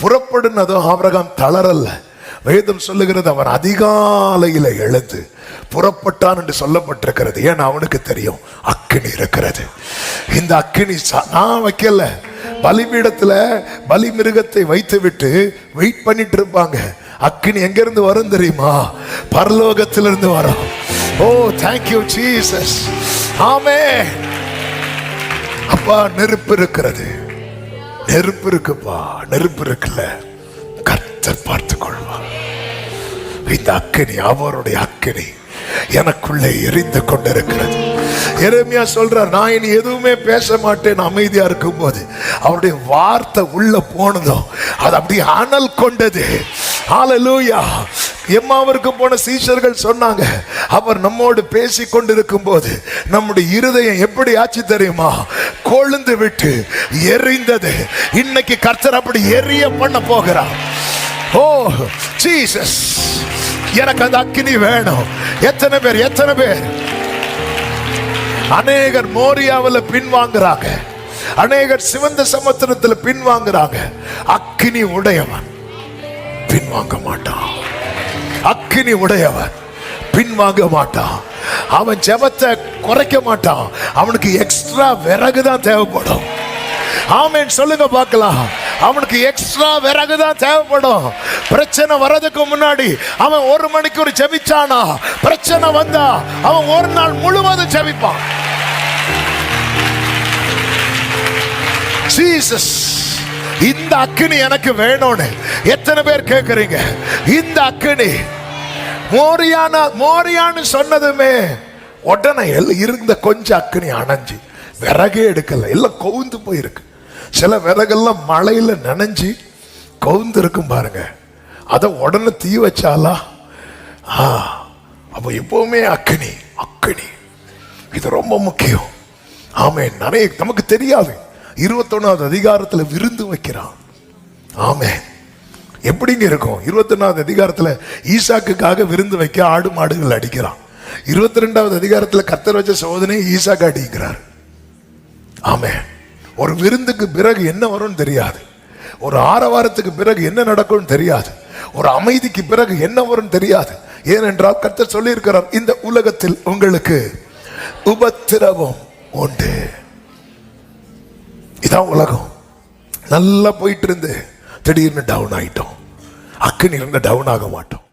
புறப்படுனதும் Abraham தளரல்ல. வேதம் சொல்லுகிறது அவன் அதிகாலையில எழுந்து புறப்பட்டான் என்று சொல்லப்பட்டிருக்கிறது. ஏன் அவனுக்கு தெரியும் அக்கினி இருக்கிறது. இந்த அக்கினி சா- நான் வைக்கல. பலிபீடத்துல பலி மிருகத்தை வைத்து விட்டு வெயிட் பண்ணிட்டு இருப்பாங்க. அக்கினி எங்கிருந்து வரும் தெரியுமா? பரலோகத்திலிருந்து வரும். ஓ தேங்க்யூ ஜீசஸ் ஆமே அப்பா நெருப்பு இருக்கிறது. நெருப்பு இருக்குப்பா நெருப்பு இருக்குல்ல. கர்த்தர் பார்த்து கொள்வார் இந்த அக்கினி அவருடைய அக்கினி எனக்குள்ளே எரிந்து கொண்டிருக்கிறது. எருமையா சொல்றார் நான் இனி எதுவுமே பேச மாட்டேன் அமைதியா இருக்கும்போது. அவருடைய வார்த்தை உள்ள போனதும் அது அப்படியே அனல் கொண்டது. ஆலலூயா எம்மாவிற்கு போன சீஷர்கள் சொன்னாங்க அவர் நம்மோடு பேசி கொண்டிருக்கும் போது நம்முடைய இருதயம் எப்படி ஆச்சு தெரியுமா? கொழுந்து விட்டு எரிந்தது. இன்னைக்கு கர்த்தர் அப்படி எரிய பண்ண போகிறார். ஓ ஜீசஸ் எனக்கு அந்த அக்கினி வேணும். எத்தனை பேர் எத்தனை பேர்? அநேகர் மோரியாவில் பின்வாங்குறாங்க அநேகர் சிவந்த சமுத்திரத்தில் பின்வாங்குறாங்க அக்கினி உடையவன் பின்வாங்க மாட்டான். அக்கினி உடையவன். பின்வாங்க மாட்டான். அவன் ஜெபத்தை குறைக்க மாட்டான். அவனுக்கு எக்ஸ்ட்ரா விறகு தான் தேவைப்படும். ஆமேன் சொல்லுங்க பார்க்கலாம். அவனுக்கு எக்ஸ்ட்ரா விறகு தான் தேவைப்படும். பிரச்சனை வர்றதுக்கு முன்னாடி அவன் ஒரு மணிக்கு ஒரு ஜெபிச்சானா? பிரச்சனை வந்தா அவன் ஒரு நாள் முழுவதும் ஜெபிப்பான். ஜீசஸ் இந்த அக்னி எனக்கு வேணும்னு. எத்தனை பேர் கேட்குறீங்க இந்த அக்னி மோரியானா மோரியான்னு சொன்னதுமே உடனே எல்லாம் இருந்த கொஞ்சம் அக்னி அணைஞ்சு விறகே எடுக்கல. எல்லாம் கவுந்து போயிருக்கு. சில விறகெல்லாம் மழையில் நனைஞ்சு கவுந்து இருக்கும் பாருங்க. அதை உடனே தீ வச்சாலா? ஆ அப்போ எப்பவுமே அக்கினி அக்னி இது ரொம்ப முக்கியம். ஆமே நிறைய நமக்கு தெரியாது. இருபத்தொன்னாவது அதிகாரத்தில் விருந்து வைக்கிறான். ஆமே எப்படிங்க இருக்கும்? இருபத்தொன்னாவது அதிகாரத்தில் ஈசாக்குக்காக விருந்து வைக்க ஆடு மாடுகள் அடிக்கிறான். இருபத்தி ரெண்டாவது அதிகாரத்தில் கத்தர் வச்ச சோதனை ஈசாக்கு அடிக்கிறார். ஆமே ஒரு விருந்துக்கு பிறகு என்ன வரும்னு தெரியாது. ஒரு ஆரவாரத்துக்கு பிறகு என்ன நடக்கும்னு தெரியாது. ஒரு அமைதிக்கு பிறகு என்ன வரும்னு தெரியாது. ஏனென்றால் கர்த்தர் சொல்லியிருக்கிறார் இந்த உலகத்தில் உங்களுக்கு உபத்திரவம் உண்டு. இதான் உலகம். நல்லா போயிட்டு இருந்து திடீர்னு டவுன் ஆகிட்டோம் அக்கினி இருந்து டவுன் ஆக மாட்டோம்.